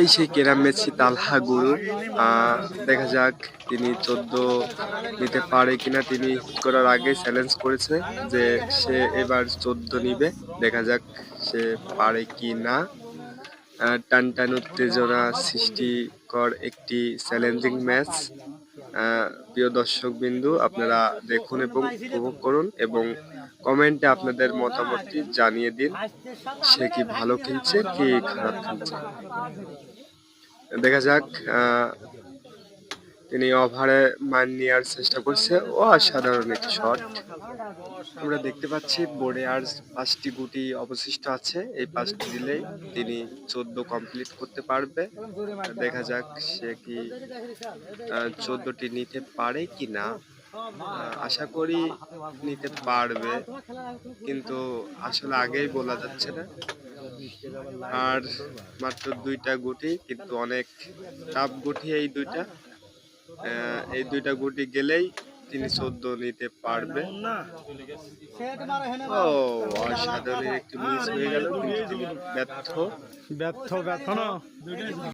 এই সেই কেরাম মেসি তালহা গুরু দেখা যাক তিনি চোদ্দ নিতে পারে কিনা। তিনি করার আগে চ্যালেঞ্জ করেছে যে সে এবার চোদ্দ নিবে। দেখা যাক সে পারে কি না টান টান উত্তেজনা সৃষ্টিকর একটি চ্যালেঞ্জিং ম্যাচ প্রিয় দর্শক বিন্দু আপনারা দেখুন এবং উপভোগ করুন এবং কমেন্টে আপনাদের মতামতটি জানিয়ে দিন। সে কি ভালো খেলছে কি খারাপ খেলছে? দেখা যাক তিনি ওভারে মান নেওয়ার চেষ্টা করছে। ও অসাধারণ একটি শট আমরা দেখতে পাচ্ছি বোর্ডে আর পাঁচটি গুটি অবশিষ্ট আছে। এই পাঁচটি দিলেই তিনি চোদ্দ কমপ্লিট করতে পারবে। দেখা যাক সে কি চোদ্দটি নিতে পারে কি না আশা করি নিতে পারবে, কিন্তু আসলে আগেই বলা যাচ্ছে না। আর মাত্র দুইটা গুটি, কিন্তু অনেক টাফ গুটি এই দুইটা। এই দুইটা গুটি গেলেই তিনি চোদ্দ নিতে পারবে। ও, অসাধারণ একটি মিস হয়ে গেল ব্যর্থ। ব্যর্থ ব্যর্থ